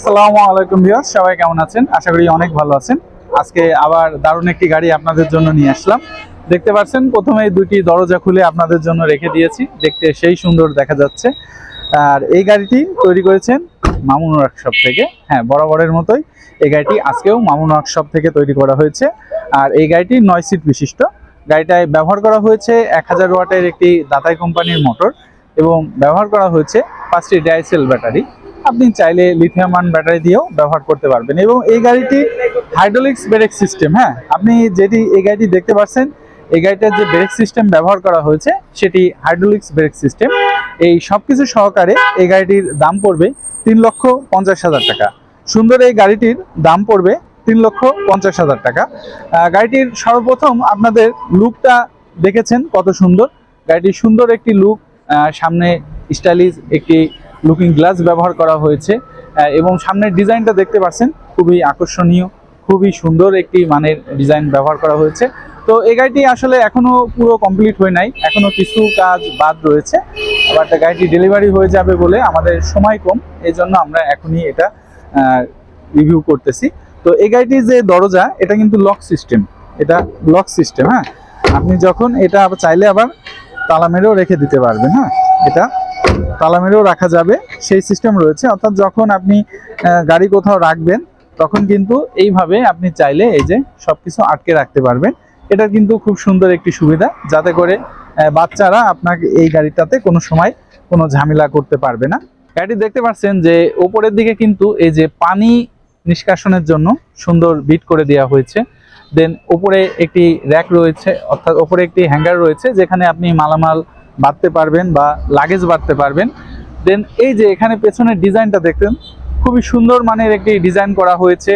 আসসালামু আলাইকুম ভিউয়ার্স, সবাই কেমন আছেন? আশা করি অনেক ভালো আছেন। আজকে আবার দারুণ একটি গাড়ি আপনাদের জন্য নিয়ে আসলাম। দেখতে পাচ্ছেন প্রথমে দুটি দরজা খুলে আপনাদের জন্য রেখে দিয়েছি। দেখতে সেই সুন্দর দেখা যাচ্ছে। আর এই গাড়িটি তৈরি করেছেন মামুন ওয়ার্কশপ থেকে। হ্যাঁ বরাবরের মতোই এই গাড়িটি আজকেও মামুন ওয়ার্কশপ থেকে তৈরি করা হয়েছে। আর এই গাড়িটি নয় সিট বিশিষ্ট। গাড়িটায় ব্যবহার করা হয়েছে এক হাজার ওয়াটের একটি দাতাই কোম্পানির মোটর এবং ব্যবহার করা হয়েছে পাঁচটি ডাইসেল ব্যাটারি। আপনি চাইলে লিথিয়াম ব্যাটারি দিয়েও ব্যবহার করতে পারবেন। এবং এই গাড়িটি হাইড্রোলিক্স ব্রেক সিস্টেম হ্যাঁ? আপনি যেটি এই গাড়িটি দেখতে পাচ্ছেন, এই গাড়িটার যে ব্রেক সিস্টেম ব্যবহার করা হয়েছে, সেটি হাইড্রোলিক্স ব্রেক সিস্টেম এই সব কিছু সহকারে এই গাড়িটির দাম পড়বে তিন লক্ষ পঞ্চাশ হাজার টাকা। সুন্দর এই গাড়িটির দাম পড়বে তিন লক্ষ পঞ্চাশ হাজার টাকা। গাড়িটির সর্বপ্রথম আপনাদের লুকটা দেখেছেন কত সুন্দর। গাড়িটির সুন্দর একটি লুক সামনে স্টাইলিশ একটি লুকিং গ্লাস ব্যবহার করা হয়েছে এবং সামনের ডিজাইনটা দেখতে পাচ্ছেন, খুবই আকর্ষণীয়, খুবই সুন্দর একটি মানের ডিজাইন ব্যবহার করা হয়েছে। তো এই গাড়িটি আসলে এখনও পুরো কমপ্লিট হয়ে নাই, এখনও কিছু কাজ বাদ রয়েছে, আবার গাড়িটি ডেলিভারি হয়ে যাবে বলে আমাদের সময় কম, এই জন্য আমরা এখনই এটা রিভিউ করতেছি। তো এই গাড়িটির যে দরজা, এটা কিন্তু লক সিস্টেম এটা লক সিস্টেম হ্যাঁ? আপনি যখন এটা চাইলে আবার তালা মেরেও রেখে দিতে পারবেন হ্যাঁ? এটা তালা মেরেও রাখা যাবে। সেই সিস্টেম রয়েছে। অর্থাৎ যখন আপনি গাড়ি কোথাও রাখবেন, তখন কিন্তু এইভাবে আপনি চাইলে এই যে সবকিছু আটকে রাখতে পারবেন। এটা কিন্তু খুব সুন্দর একটি সুবিধা। যাতে করে বাচ্চারা আপনাকে এই গাড়িটাতে কোনো সময় কোনো ঝামেলা করতে পারবে না। গাড়িটি দেখতে পাচ্ছেন যে, ওপরের দিকে কিন্তু এই যে পানি নিষ্কাশনের জন্য সুন্দর বিট করে দেওয়া হয়েছে। দেন ওপরে একটি র্যাক রয়েছে, অর্থাৎ ওপরে একটি হ্যাঙ্গার রয়েছে, যেখানে আপনি মালামাল বাঁধতে পারবেন বা লাগেজ বাঁধতে পারবেন। দেন এই যে এখানে পেছনের ডিজাইনটা দেখতেন খুবই সুন্দর মানের একটি ডিজাইন করা হয়েছে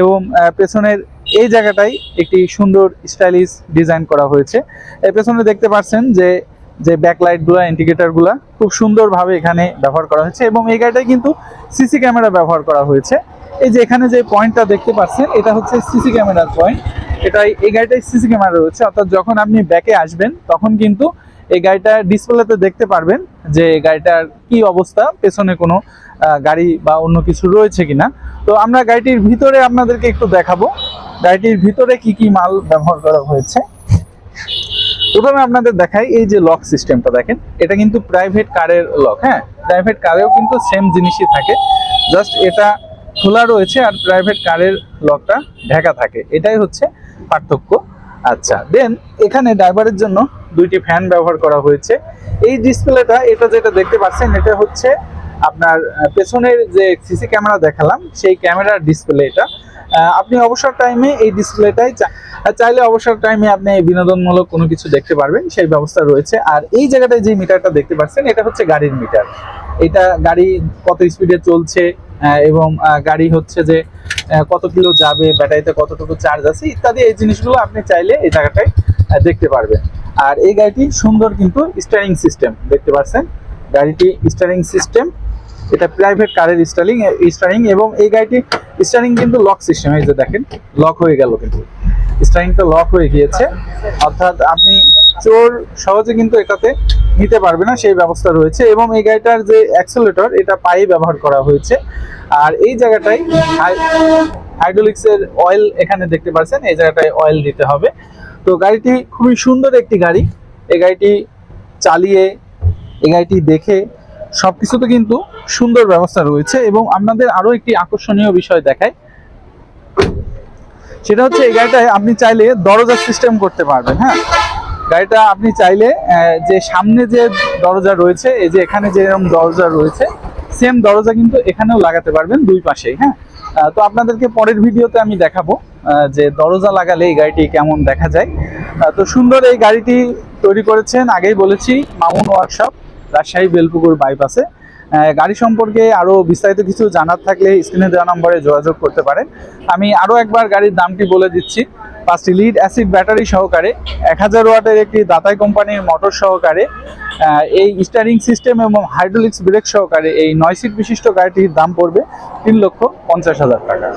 এবং পেছনের এই জায়গাটাই একটি সুন্দর স্টাইলিশ ডিজাইন করা হয়েছে। এর পেছনে দেখতে পাচ্ছেন যে যে ব্যাকলাইটগুলো ইন্ডিকেটরগুলো খুব সুন্দরভাবে এখানে ব্যবহার করা হয়েছে এবং এই গাড়িটায় কিন্তু সিসি ক্যামেরা ব্যবহার করা হয়েছে। এই যে এখানে যে পয়েন্টটা দেখতে পাচ্ছেন, এটা হচ্ছে সিসি ক্যামেরার পয়েন্ট এটাই, এই গাড়িটায় সিসি ক্যামেরা রয়েছে। অর্থাৎ যখন আপনি ব্যাকে আসবেন, তখন কিন্তু এই গাড়িটা ডিসপ্লেতে দেখতে পারবেন যে গাড়িটার কি অবস্থা, পেছনে কোনো গাড়ি বা অন্য কিছু রয়েছে কিনা। তো আমরা গাড়িটির ভিতরে আপনাদেরকে একটু দেখাবো। গাড়িটির ভিতরে কি কি মাল ব্যবহার করা হয়েছে। প্রথমে আপনাদের দেখাই এই যে লক সিস্টেমটা দেখেন। এটা কিন্তু প্রাইভেট কারের লক হ্যাঁ? প্রাইভেট কারেও কিন্তু সেম জিনিসই থাকে। জাস্ট এটা খোলা রয়েছে আর প্রাইভেট কারের লকটা ঢাকা থাকে। এটাই হচ্ছে পার্থক্য। আচ্ছা দেন এখানে ড্রাইভারের জন্য দুইটি ফ্যান ব্যবহার করা হয়েছে। এই ডিসপ্লেটা এটা যেটা দেখতে পাচ্ছেন, এটা হচ্ছে আপনার পেছনের যে সিসি ক্যামেরা দেখালাম, সেই ক্যামেরার ডিসপ্লে এটা। আপনি অবসর টাইমে এই ডিসপ্লেটাই চাইলে অবসর টাইমে আপনি বিনোদনমূলক কোনো কিছু দেখতে পারবেন, সেই ব্যবস্থা রয়েছে। আর এই জায়গাটায় যে মিটারটা দেখতে পাচ্ছেন, এটা হচ্ছে গাড়ির মিটার এটা গাড়ি কত স্পিডে চলছে এবং গাড়ি হচ্ছে যে কত কিলো যাবে, ব্যাটারিতে কতটুকু চার্জ আছে, ইত্যাদি, এই জিনিসগুলো আপনি চাইলে এই জায়গাটায় দেখতে পারবেন। আর এই গাড়িটি সুন্দর কিন্তু স্টারিং সিস্টেম দেখতে পাচ্ছেন? গাড়িটি স্টারিং সিস্টেম এটা প্রাইভেট কারের স্টারিং স্টারিং এবং এই গাড়িটি স্টারিং কিন্তু লক সিস্টেম এই যে দেখেন লক হয়ে গেল কিন্তু। স্টারিংটা লক হয়ে গিয়েছে, অর্থাৎ আপনি চোর সহজে কিন্তু এটাতে নিতে পারবে না, সেই ব্যবস্থা রয়েছে এবং এই গাড়িটার যে অ্যাক্সেলেটর এটা পায়ে ব্যবহার করা হয়েছে। আর এই জায়গাটায় হাইড্রোলিক্স এর অয়েল এখানে দেখতে পাচ্ছেন, এই জায়গাটায় অয়েল দিতে হবে। তো গাড়িটি খুবই সুন্দর একটি গাড়ি। এই গাড়িটি চালিয়ে, এই গাড়িটি দেখে সবকিছুতে কিন্তু সুন্দর ব্যবস্থা রয়েছে এবং আপনাদের আরও একটি আকর্ষণীয় বিষয় দেখায়। সেটা হচ্ছে এই গাড়িটায় আপনি চাইলে দরজা সিস্টেম করতে পারবেন হ্যাঁ? গাড়িটা আপনি চাইলে যে সামনে যে দরজা রয়েছে, এই যে এখানে যে এরকম দরজা রয়েছে সেম দরজা কিন্তু এখানেও লাগাতে পারবেন দুই পাশেই হ্যাঁ? তো আপনাদেরকে পরের ভিডিওতে আমি দেখাবো যে দরজা লাগালে এই গাড়িটি কেমন দেখা যায়। তো সুন্দর এই গাড়িটি তৈরি করেছেন, আগেই বলেছি, মামুন ওয়ার্কশপ, রাজশাহী বেলপুকুর বাইপাসে। গাড়ি সম্পর্কে আরও বিস্তারিত কিছু জানার থাকলে স্ক্রিনে দেওয়া নম্বরে যোগাযোগ করতে পারেন। আমি আরও একবার গাড়ির দামটি বলে দিচ্ছি। পাঁচটি লিড অ্যাসিড ব্যাটারি সহকারে, এক হাজার ওয়াটের একটি দাতাই কোম্পানির মোটর সহকারে এই স্টারিং সিস্টেম এবং হাইড্রোলিক্স ব্রেক সহকারে এই নয় সিট বিশিষ্ট গাড়িটির দাম পড়বে তিন লক্ষ পঞ্চাশ হাজার টাকা।